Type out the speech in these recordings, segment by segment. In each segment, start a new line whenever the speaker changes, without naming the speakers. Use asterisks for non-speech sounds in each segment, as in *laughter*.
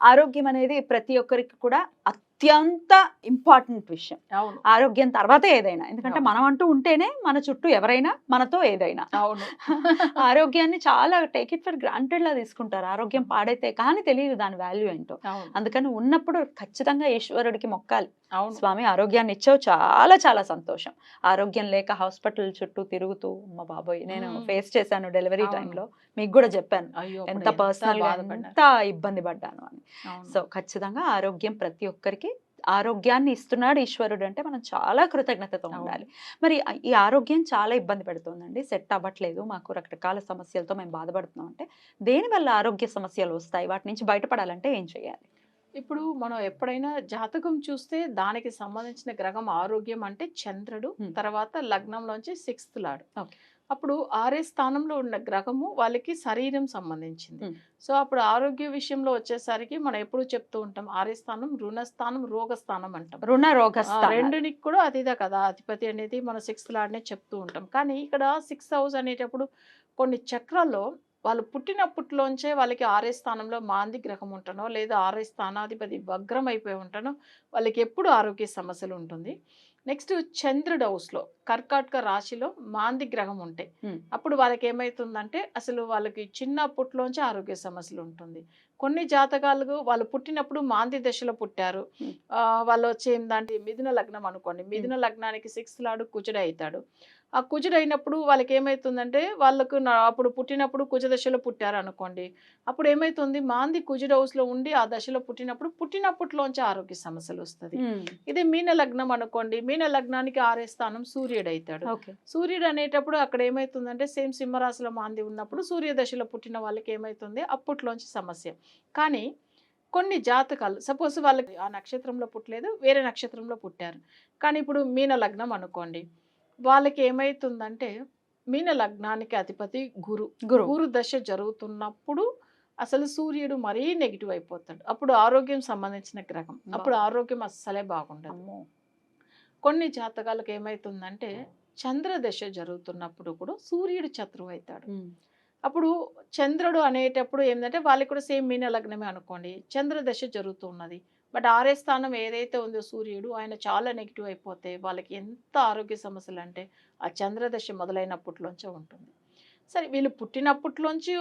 ఆరోగ్యం అనేది ప్రతి ఒక్కరికి కూడా అత్యంత ఇంపార్టెంట్ విషయం. ఆరోగ్యం తర్వాతే ఏదైనా. ఎందుకంటే. మనం అంటూ ఉంటేనే మన చుట్టూ ఎవరైనా మనతో ఏదైనా.
అవును. *laughs*
ఆరోగ్యాన్ని చాలా టేక్ ఇట్ ఫర్ గ్రాంటెడ్ లా తీసుకుంటారు. ఆరోగ్యం పాడైతే కానీ తెలియదు దాని వాల్యూ ఏంటో. అందుకని ఉన్నప్పుడు ఖచ్చితంగా ఈశ్వరుడికి మొక్కాలి.
అవును.
స్వామి ఆరోగ్యాన్ని ఇచ్చావు చాలా చాలా సంతోషం. ఆరోగ్యం లేక హాస్పిటల్ చుట్టూ తిరుగుతూ అమ్మ బాబోయ్ నేను. ఫేస్ చేశాను డెలివరీ. టైంలో మీకు కూడా చెప్పాను. ఎంత పర్సనల్. ఎంత ఇబ్బంది పడ్డాను అని. సో ఖచ్చితంగా ఆరోగ్యం ప్రతి ఒక్కరికి ఆరోగ్యాన్ని ఇస్తున్నాడు ఈశ్వరుడు అంటే మనం చాలా కృతజ్ఞతతో. ఉండాలి. మరి ఈ ఆరోగ్యం చాలా ఇబ్బంది పెడుతుందండి. సెట్ అవ్వట్లేదు. మాకు రకరకాల సమస్యలతో మేము బాధపడుతున్నాం అంటే దేనివల్ల ఆరోగ్య సమస్యలు వస్తాయి? వాటి నుంచి బయటపడాలంటే ఏం చేయాలి?
ఇప్పుడు మనం ఎప్పుడైనా జాతకం చూస్తే దానికి సంబంధించిన గ్రహం ఆరోగ్యం అంటే చంద్రుడు. తర్వాత లగ్నంలోంచి సిక్స్త్ లాడు. అప్పుడు ఆరే స్థానంలో ఉన్న గ్రహము వాళ్ళకి శరీరం సంబంధించింది. సో అప్పుడు ఆరోగ్య విషయంలో వచ్చేసరికి మనం ఎప్పుడు చెప్తూ ఉంటాం ఆరే స్థానం రుణస్థానం రోగస్థానం అంటాం
రుణ రోగ
రెండునికి కూడా అతిదే కదా అధిపతి అనేది మన సిక్స్త్ లాడ్నే చెప్తూ ఉంటాం కానీ ఇక్కడ సిక్స్ హౌస్ అనేటప్పుడు కొన్ని చక్రాల్లో వాళ్ళు పుట్టినప్పట్లోంచే వాళ్ళకి ఆరే స్థానంలో మాంది గ్రహం ఉంటానో లేదా ఆరే స్థానాధిపతి వగ్రం అయిపోయి ఉంటానో వాళ్ళకి ఎప్పుడు ఆరోగ్య సమస్యలు ఉంటుంది. నెక్స్ట్ చంద్రుడు హౌస్లో కర్కాటక రాశిలో మాంది గ్రహం ఉంటాయి. అప్పుడు వాళ్ళకి ఏమవుతుందంటే అసలు వాళ్ళకి చిన్నప్పట్లోంచి ఆరోగ్య సమస్యలు ఉంటుంది. కొన్ని జాతకాలకు వాళ్ళు పుట్టినప్పుడు మాంది దశలో పుట్టారు. వాళ్ళు వచ్చి ఏంటంటే మిథున లగ్నం అనుకోండి. మిథున లగ్నానికి సిక్స్త్ లాడు కుజుడు అవుతాడు ఆ కుజుడు అయినప్పుడు వాళ్ళకి ఏమవుతుందంటే వాళ్ళకు అప్పుడు పుట్టినప్పుడు కుజ దశలో పుట్టారు అనుకోండి అప్పుడు ఏమవుతుంది మాంది కుజుడు హౌస్లో ఉండి ఆ దశలో పుట్టినప్పుడు పుట్టినప్పట్లోంచి ఆరోగ్య సమస్యలు వస్తుంది. ఇది మీన లగ్నం అనుకోండి. మీన లగ్నానికి ఆరే స్థానం సూర్యుడు అవుతాడు సూర్యుడు అనేటప్పుడు అక్కడ ఏమవుతుందంటే సేమ్ సింహరాశిలో మాంది ఉన్నప్పుడు సూర్య దశలో పుట్టిన వాళ్ళకి ఏమవుతుంది అప్పట్లోంచి సమస్య. కానీ కొన్ని జాతకాలు సపోజ్ వాళ్ళకి ఆ నక్షత్రంలో పుట్టలేదు వేరే నక్షత్రంలో పుట్టారు. కానీ ఇప్పుడు మీన లగ్నం అనుకోండి. వాళ్ళకి ఏమవుతుందంటే మీన లగ్నానికి అధిపతి గురు.
గురు
గురు దశ జరుగుతున్నప్పుడు అసలు సూర్యుడు మరీ నెగిటివ్ అయిపోతాడు. అప్పుడు ఆరోగ్యం సంబంధించిన గ్రహం. అప్పుడు ఆరోగ్యం అస్సలే బాగుండదు. కొన్ని జాతకాలకు ఏమవుతుందంటే చంద్ర దశ జరుగుతున్నప్పుడు కూడా సూర్యుడు శత్రువు అవుతాడు. అప్పుడు చంద్రుడు అనేటప్పుడు ఏంటంటే వాళ్ళకి కూడా సేమ్ మీన లగ్నమే అనుకోండి. చంద్ర దశ జరుగుతున్నది బట్ ఆరే స్థానం ఏదైతే ఉందో సూర్యుడు ఆయన చాలా నెగిటివ్ అయిపోతే వాళ్ళకి ఎంత ఆరోగ్య సమస్యలు అంటే ఆ చంద్రదశ మొదలైనప్పట్లోంచే ఉంటుంది. సరే వీళ్ళు పుట్టినప్పట్లోంచి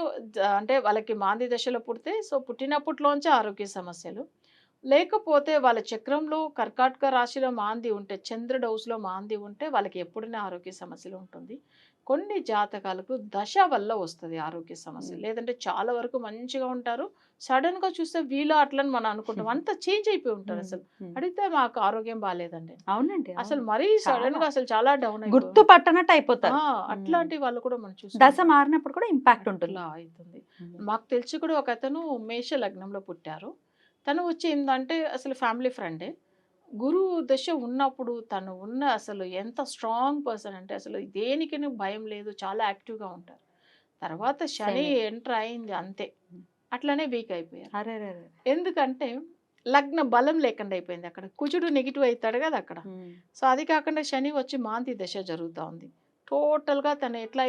అంటే వాళ్ళకి మాంది దశలో పుడితే సో పుట్టినప్పట్లోంచే ఆరోగ్య సమస్యలు. లేకపోతే వాళ్ళ చక్రంలో కర్కాటక రాశిలో మాంది ఉంటే చంద్రుడు హౌస్లో మాంది ఉంటే వాళ్ళకి ఎప్పుడైనా ఆరోగ్య సమస్యలు ఉంటుంది. కొన్ని జాతకాలకు దశ వల్ల వస్తుంది ఆరోగ్య సమస్య. లేదంటే చాలా వరకు మంచిగా ఉంటారు. సడన్గా చూస్తే వీళ్ళు అట్లని మనం అనుకుంటాం. అంతా చేంజ్ అయిపోయి ఉంటారు అసలు. అడిగితే మాకు ఆరోగ్యం బాగాలేదండి
అవునండి.
అసలు. మరీ
సడన్గా.
అసలు చాలా డౌన్
గుర్తు పట్టనట్టు అయిపోతారు.
అట్లాంటి వాళ్ళు కూడా మనం చూస్తాం
దశ మారినప్పుడు కూడా ఇంపాక్ట్ ఉంటుంది.
అవుతుంది. మాకు తెలిసి కూడా ఒక అతను మేష లగ్నంలో పుట్టారు. తను వచ్చి ఏంటంటే అసలు ఫ్యామిలీ ఫ్రెండే. గురువు దశ ఉన్నప్పుడు తను ఉన్న అసలు ఎంత స్ట్రాంగ్ పర్సన్ అంటే అసలు దేనికి భయం లేదు చాలా యాక్టివ్గా ఉంటారు. తర్వాత శని. ఎంటర్ అయింది అంతే. అట్లనే వీక్ అయిపోయారు. ఎందుకంటే లగ్న బలం లేకుండా అయిపోయింది అక్కడ. కుజుడు నెగిటివ్ అవుతాడు కదా అక్కడ. సో అది కాకుండా శని వచ్చి మాంతి దశ జరుగుతూ ఉంది. టోటల్గా తను ఎట్లా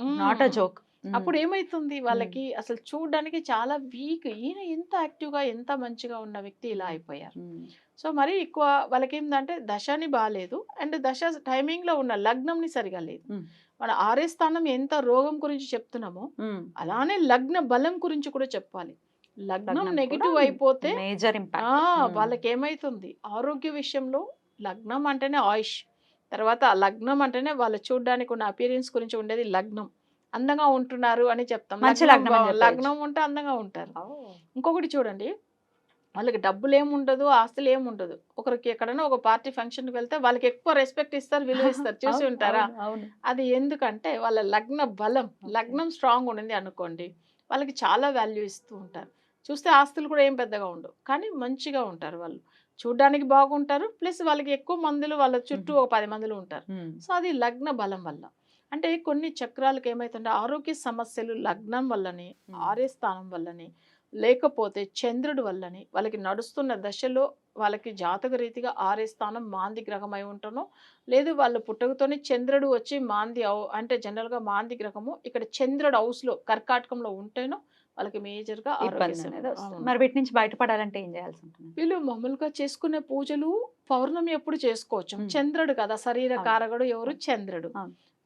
మ్మ్.
Not a joke.
అప్పుడు ఏమైతుంది? వాళ్ళకి అసలు చూడడానికి చాలా వీక్. ఈయన ఎంత యాక్టివ్గా ఎంత మంచిగా ఉన్న వ్యక్తి ఇలా అయిపోయారు. సో మరి ఎక్కువ వాళ్ళకి ఏంటంటే దశని బాగాలేదు అండ్ దశ టైమింగ్లో ఉన్న లగ్నంని సరిగా లేదు. మన ఆరే స్థానం ఎంత రోగం గురించి చెప్తున్నామో అలానే లగ్న బలం గురించి కూడా చెప్పాలి. లగ్నం నెగిటివ్ అయిపోతే వాళ్ళకి ఏమైతుంది ఆరోగ్య విషయంలో లగ్నం అంటేనే ఆయుష్. తర్వాత లగ్నం అంటేనే వాళ్ళు చూడడానికి ఉన్న అపీరియన్స్ గురించి ఉండేది లగ్నం. అందంగా ఉంటున్నారు అని చెప్తాం.
మంచి
లగ్నం
లగ్నం
ఉంటే అందంగా ఉంటారు. ఇంకొకటి చూడండి. వాళ్ళకి డబ్బులు ఏముండదు ఆస్తులు ఏముండదు ఒకరికి ఎక్కడైనా ఒక పార్టీ ఫంక్షన్కి వెళ్తే వాళ్ళకి ఎక్కువ రెస్పెక్ట్ ఇస్తారు విలువ ఇస్తారు. చూసి ఉంటారా? అది ఎందుకంటే వాళ్ళ లగ్న బలం లగ్నం స్ట్రాంగ్ ఉండింది అనుకోండి వాళ్ళకి చాలా వాల్యూ ఇస్తూ ఉంటారు. చూస్తే ఆస్తులు కూడా ఏం పెద్దగా ఉండవు కానీ మంచిగా ఉంటారు వాళ్ళు. చూడ్డానికి బాగుంటారు ప్లస్ వాళ్ళకి ఎక్కువ మందులు వాళ్ళ చుట్టూ. ఒక పది మందులు ఉంటారు. సో అది లగ్న బలం వల్ల. అంటే కొన్ని చక్రాలకు ఏమైతుంటే ఆరోగ్య సమస్యలు లగ్నం వల్లని
మ్మ్.
ఆర్య స్థానం వల్లని లేకపోతే చంద్రుడి వల్లని వాళ్ళకి నడుస్తున్న దశలో వాళ్ళకి జాతక రీతిగా ఆర్య స్థానం మాంది గ్రహం అయి ఉంటానో లేదు వాళ్ళు పుట్టకతోనే చంద్రుడు వచ్చి మాంది అవు- అంటే జనరల్గా మాంది గ్రహము ఇక్కడ చంద్రుడు హౌస్లో కర్కాటకంలో ఉంటేనో వాళ్ళకి మేజర్గా
మరి వీటి నుంచి బయటపడాలంటే ఏం చేయాల్సి ఉంటుంది
వీళ్ళు మామూలుగా చేసుకునే పూజలు పౌర్ణమి ఎప్పుడు చేసుకోవచ్చు. చంద్రుడు కదా శరీర. కారకుడు ఎవరు చంద్రుడు.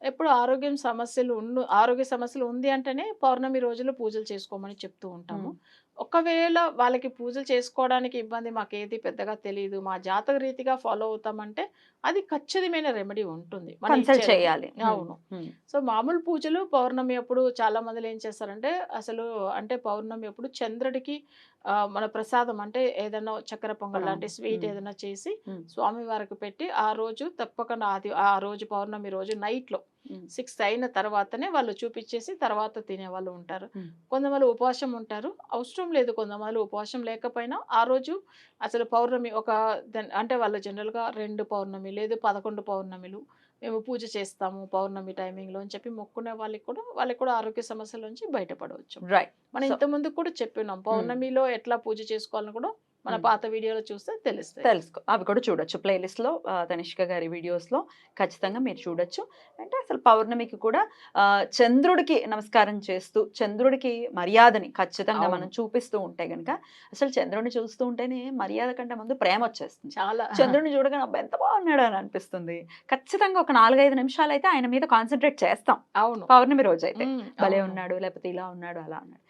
ఎప్పుడు ఆరోగ్యం సమస్యలు ఉండు ఆరోగ్య సమస్యలు ఉంది అంటేనే పౌర్ణమి రోజులు పూజలు చేసుకోమని చెప్తూ ఉంటాము. ఒకవేళ వాళ్ళకి పూజలు చేసుకోవడానికి ఇబ్బంది మాకు ఏది పెద్దగా తెలియదు మా జాతక రీతిగా ఫాలో అవుతామంటే అది ఖచ్చితమైన రెమెడీ ఉంటుంది.
చేయాలి.
అవును. సో మామూలు పూజలు పౌర్ణమి అప్పుడు చాలా మందిలో ఏం చేస్తారంటే అసలు అంటే పౌర్ణమి అప్పుడు చంద్రుడికి మన ప్రసాదం అంటే ఏదైనా చక్కెర పొంగల్ లాంటి. స్వీట్. ఏదైనా చేసి. స్వామి వారికి పెట్టి ఆ రోజు తప్పకుండా అది ఆ రోజు పౌర్ణమి రోజు నైట్లో సిక్స్ అయిన తర్వాతనే వాళ్ళు చూపించేసి తర్వాత తినే వాళ్ళు ఉంటారు. కొంతమంది ఉపవాసం ఉంటారు. అవసరం లేదు కొంతమంది ఉపవాసం లేకపోయినా ఆ రోజు అసలు పౌర్ణమి ఒక అంటే వాళ్ళు జనరల్గా రెండు పౌర్ణమి లేదు పదకొండు పౌర్ణమిలు మేము పూజ చేస్తాము పౌర్ణమి టైమింగ్లో అని చెప్పి మొక్కునే వాళ్ళకి కూడా వాళ్ళకి కూడా ఆరోగ్య సమస్యల నుంచి బయటపడవచ్చు.
రైట్.
మనం
So-
ఇంత ముందు కూడా చెప్పినాం పౌర్ణమిలో ఎట్లా పూజ చేసుకోవాలని కూడా మన. పాత వీడియోలో చూస్తే తెలుస్తుంది
తెలుసుకో అవి కూడా చూడొచ్చు. ప్లేలిస్ట్లో తనిష్క గారి వీడియోస్లో ఖచ్చితంగా మీరు చూడొచ్చు. అంటే అసలు పౌర్ణమికి కూడా చంద్రుడికి నమస్కారం చేస్తూ చంద్రుడికి మర్యాదని ఖచ్చితంగా. మనం చూపిస్తూ ఉంటే గనుక అసలు చంద్రుడిని చూస్తూ ఉంటేనే మర్యాద కంటే ముందు ప్రేమ వచ్చేస్తుంది.
చాలా.
చంద్రుడిని చూడగానే ఎంత బాగున్నాడు అని అనిపిస్తుంది. ఖచ్చితంగా ఒక నాలుగైదు నిమిషాలు అయితే ఆయన మీద కాన్సన్ట్రేట్ చేస్తాం.
అవును.
పౌర్ణమి రోజు అయితే భలే. ఉన్నాడు లేకపోతే ఇలా ఉన్నాడు అలా ఉన్నాడు.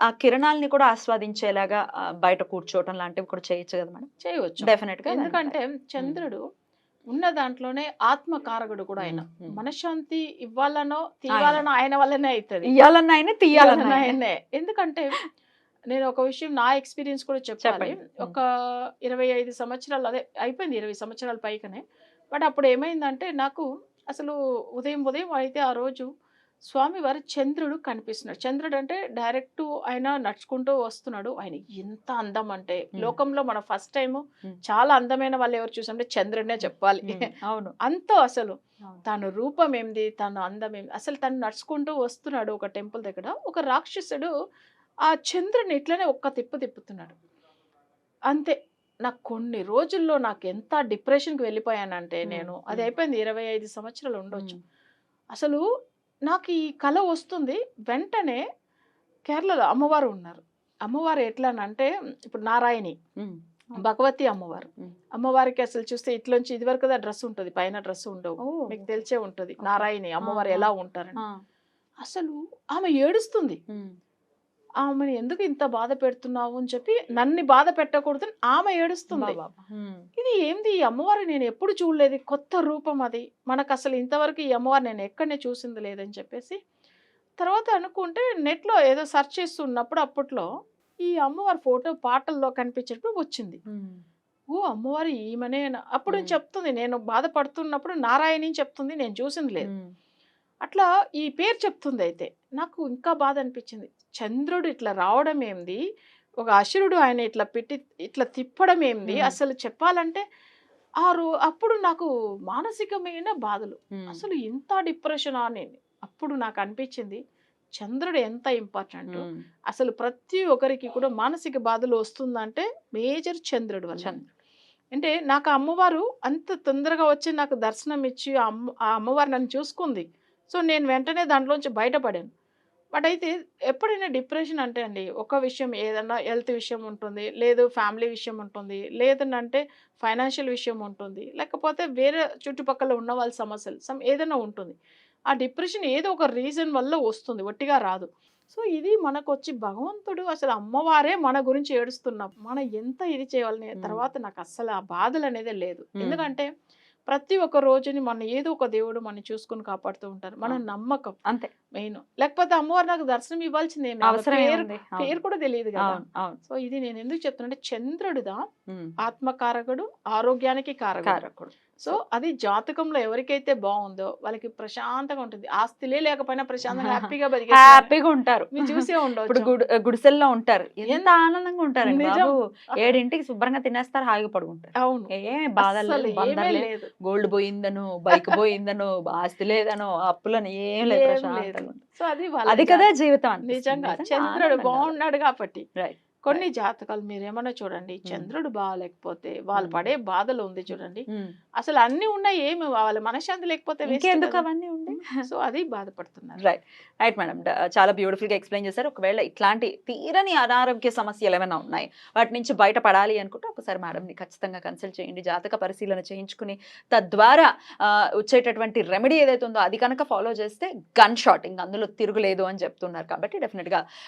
ఆ- కిరణాలని కూడా ఆస్వాదించేలాగా బయట కూర్చోవటం లాంటివి కూడా చేయొచ్చు కదా మేడం?
చేయవచ్చు.
డెఫినెట్గా
ఎందుకంటే చంద్రుడు ఉన్న దాంట్లోనే ఆత్మకారకుడు కూడా ఆయన. మనశ్శాంతి ఇవ్వాలనో తీయాలనో ఆయన వల్లనే అవుతుంది
ఇయ్యాలన్న ఆయన తీయాలన్న ఆయన.
ఎందుకంటే నేను ఒక విషయం నా ఎక్స్పీరియన్స్ కూడా చెప్పాలి. ఒక ఇరవై ఐదు సంవత్సరాలు అదే అయిపోయింది ఇరవై సంవత్సరాల పైకనే. బట్ అప్పుడు ఏమైందంటే నాకు అసలు ఉదయం ఉదయం అయితే ఆ రోజు స్వామివారి చంద్రుడు కనిపిస్తున్నాడు. చంద్రుడు అంటే డైరెక్ట్ ఆయన నడుచుకుంటూ వస్తున్నాడు. ఆయన ఎంత అందం అంటే. లోకంలో మన ఫస్ట్ టైం. చాలా అందమైన వాళ్ళు ఎవరు చూసామంటే చంద్రుడినే చెప్పాలి.
అవును.
అంత అసలు. తన రూపం ఏంది తన అందం ఏంది అసలు తను నడుచుకుంటూ వస్తున్నాడు ఒక టెంపుల్ దగ్గర. ఒక రాక్షసుడు ఆ చంద్రుని ఇట్లనే ఒక్క తిప్పు తిప్పుతున్నాడు. అంతే. నాకు కొన్ని రోజుల్లో నాకు ఎంత డిప్రెషన్కి వెళ్ళిపోయానంటే. నేను అది. అయిపోయింది ఇరవై ఐదు సంవత్సరాలు ఉండొచ్చు. అసలు నాకు ఈ కళ వస్తుంది వెంటనే కేరళలో అమ్మవారు ఉన్నారు. అమ్మవారు ఎట్లా అంటే ఇప్పుడు నారాయణి భగవతి అమ్మవారు. అమ్మవారికి అసలు చూస్తే ఇట్లోంచి ఇది వరకు డ్రెస్ ఉంటుంది పైన డ్రెస్ ఉండవు. మీకు తెలిసే ఉంటుంది. నారాయణి అమ్మవారు ఎలా. ఉంటారని. అసలు ఆమె ఏడుస్తుంది. ఆమెను ఎందుకు ఇంత బాధ పెడుతున్నావు అని చెప్పి నన్ను బాధ పెట్టకూడదని ఆమె ఏడుస్తుంది. ఇది ఏంది? ఈ అమ్మవారు నేను ఎప్పుడు చూడలేదు. కొత్త రూపం అది. మనకు అసలు ఇంతవరకు ఈ అమ్మవారు నేను ఎక్కడనే చూసింది లేదని చెప్పేసి. తర్వాత అనుకుంటే నెట్లో ఏదో సెర్చ్ చేస్తున్నప్పుడు అప్పట్లో ఈ అమ్మవారి ఫోటో పాటల్లో కనిపించేటప్పుడు వచ్చింది. ఓ అమ్మవారు ఈమెనే అప్పుడు. చెప్తుంది. నేను బాధపడుతున్నప్పుడు నారాయణి చెప్తుంది. నేను చూసింది లేదు. అట్లా ఈ పేరు చెప్తుంది అయితే నాకు ఇంకా బాధ అనిపించింది చంద్రుడు ఇట్లా రావడం ఏంది? ఒక అసురుడు ఆయన ఇట్లా పెట్టి ఇట్లా తిప్పడం ఏంది. అసలు చెప్పాలంటే ఆ రో అప్పుడు నాకు మానసికమైన బాధలు. అసలు ఇంత డిప్రెషన్ అని అప్పుడు నాకు అనిపించింది చంద్రుడు ఎంత ఇంపార్టెంట్? అసలు ప్రతి ఒక్కరికి కూడా మానసిక బాధలు వస్తుందంటే మేజర్ చంద్రుడు వల్ల
చంద్రుడు.
అంటే నాకు ఆ అమ్మవారు అంత తొందరగా వచ్చి నాకు దర్శనం ఇచ్చి ఆ అమ్మవారు నన్ను చూసుకుంది. సో నేను వెంటనే దాంట్లోంచి బయటపడాను బట్ అయితే ఎప్పుడైనా డిప్రెషన్ అంటే అండి ఒక విషయం ఏదన్నా హెల్త్ విషయం ఉంటుంది లేదు ఫ్యామిలీ విషయం ఉంటుంది లేదంటే ఫైనాన్షియల్ విషయం ఉంటుంది లేకపోతే వేరే చుట్టుపక్కల ఉన్న వాళ్ళ సమస్యలు సమ్ ఏదైనా ఉంటుంది ఆ డిప్రెషన్ ఏదో ఒక రీజన్ వల్ల వస్తుంది ఒట్టిగా రాదు సో ఇది మనకు వచ్చి భగవంతుడు అసలు అమ్మవారే మన గురించి ఏడుస్తున్నాం మనం ఎంత ఇది చేయాలని. తర్వాత నాకు అస్సలు ఆ బాధలు అనేది లేదు. ఎందుకంటే ప్రతి ఒక్క రోజుని మన ఏదో ఒక దేవుడు మనం చూసుకుని కాపాడుతూ ఉంటారు. మన. నమ్మకం
అంతే.
మెయిన్. లేకపోతే అమ్మవారు నాకు దర్శనం ఇవ్వాల్సిందే
అవసరం
పేరు కూడా తెలియదు కదా. సో ఇది నేను ఎందుకు చెప్తున్నా చంద్రుడిదా ఆత్మకారకుడు ఆరోగ్యానికి కారకుడు. సో అది జాతకంలో ఎవరికైతే బాగుందో వాళ్ళకి ప్రశాంతంగా ఉంటుంది ఆస్తిలే లేకపోయినా ప్రశాంతంగా *laughs* హ్యాపీగా
హ్యాపీగా ఉంటారు
మీరు చూసే *laughs*
ఇప్పుడు గుడి గుడిసెల్లో ఉంటారు ఎంత ఆనందంగా. బాబు *laughs* ఏడింటికి శుభ్రంగా తినేస్తారు హాయిగా పడుకుంటారు
అవును
ఏ బాధలు గోల్డ్ పోయిందనో బైక్ పోయిందనో ఆస్తి లేదనో అప్పులని ఏం లేదు. ఉంటారు.
సో అది
అది కదా జీవితం.
నిజంగా చంద్రుడు. బాగున్నాడు కాబట్టి
Right.
కొన్ని జాతకాలు మీరు ఏమన్నా చూడండి చంద్రుడు బాగాలేకపోతే వాళ్ళు
Hmm.
పడే బాధలు ఉంది చూడండి.
ఉమ్.
అసలు అన్ని ఉన్నాయి ఏమి? వాళ్ళ మనశ్శాంతి లేకపోతే కదా.
అవన్నీ ఉండి?
సో అది బాధపడుతున్నారు.
రైట్ రైట్ మేడం చాలా బ్యూటిఫుల్గా ఎక్స్ప్లెయిన్ చేశారు. ఒకవేళ ఇట్లాంటి తీరని అనారోగ్య సమస్యలు ఏమైనా ఉన్నాయి వాటి నుంచి బయటపడాలి అనుకుంటే ఒకసారి మేడం ని ఖచ్చితంగా కన్సల్ట్ చేయండి. జాతక పరిశీలన చేయించుకుని తద్వారా వచ్చేటటువంటి రెమెడీ ఏదైతే ఉందో అది కనుక ఫాలో చేస్తే గన్ షాట్ ఇంక అందులో తిరుగులేదు అని చెప్తున్నారు. కాబట్టి డెఫినెట్గా